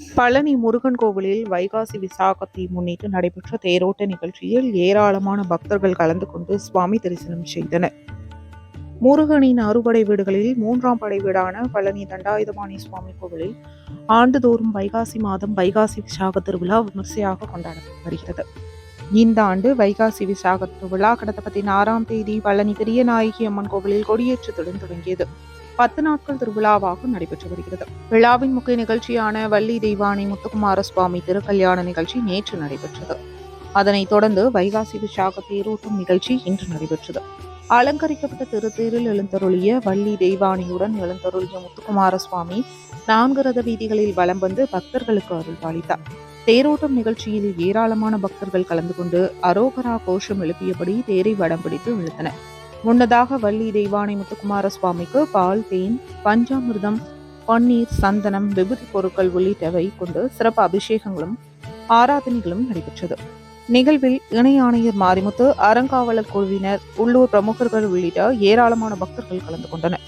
பழனி முருகன் கோவிலில் வைகாசி விசாகத்தை முன்னிட்டு நடைபெற்ற தேரோட்ட நிகழ்ச்சியில் ஏராளமான பக்தர்கள் கலந்து கொண்டு சுவாமி தரிசனம் செய்தனர். முருகனின் அறுபடை வீடுகளில் மூன்றாம் படை வீடான பழனி தண்டாயுதபாணி சுவாமி கோவிலில் ஆண்டுதோறும் வைகாசி மாதம் வைகாசி விசாக திருவிழா விமர்சையாக கொண்டாடப்பட்டு வருகிறது இந்த ஆண்டு வைகாசி விசாக திருவிழா கடந்த பதினாறாம் தேதி பழனி பெரியநாயகி அம்மன் கோவிலில் கொடியேற்றத்துடன் தொடங்கியது. பத்து நாட்கள் திருவிழாவாக நடைபெற்று வருகிறது. விழாவின் முக்கிய நிகழ்ச்சியான வள்ளி தெய்வானை முத்துக்குமார சுவாமி திருக்கல்யாண நிகழ்ச்சி நேற்று நடைபெற்றது. அதனைத் தொடர்ந்து வைகாசி விசாக தேரோட்டம் நிகழ்ச்சி இன்று நடைபெற்றது. அலங்கரிக்கப்பட்ட திருத்தேரில் எழுந்தருளிய வள்ளி தெய்வானியுடன் எழுந்தருளிய முத்துக்குமார சுவாமி நான்கு ரத வீதிகளில் வலம் வந்து பக்தர்களுக்கு அருள் பாலித்தார். தேரோட்டம் நிகழ்ச்சியில் ஏராளமான பக்தர்கள் கலந்து கொண்டு அரோகரா கோஷம் எழுப்பியபடி தேரை வடம் பிடித்து இழுத்தனர். முன்னதாக வள்ளி தெய்வானை முத்துக்குமார சுவாமிக்கு பால் தேன் பஞ்சாமிர்தம் பன்னீர் சந்தனம் விபூதி பொருட்கள் உள்ளிட்டவை கொண்டு சிறப்பு அபிஷேகங்களும் ஆராதனைகளும் நடைபெற்றது. நிகழ்வில் இணை ஆணையர் மாரிமுத்து அறங்காவலர் குழுவினர் உள்ளூர் பிரமுகர்கள் உள்ளிட்ட ஏராளமான பக்தர்கள் கலந்து கொண்டனர்.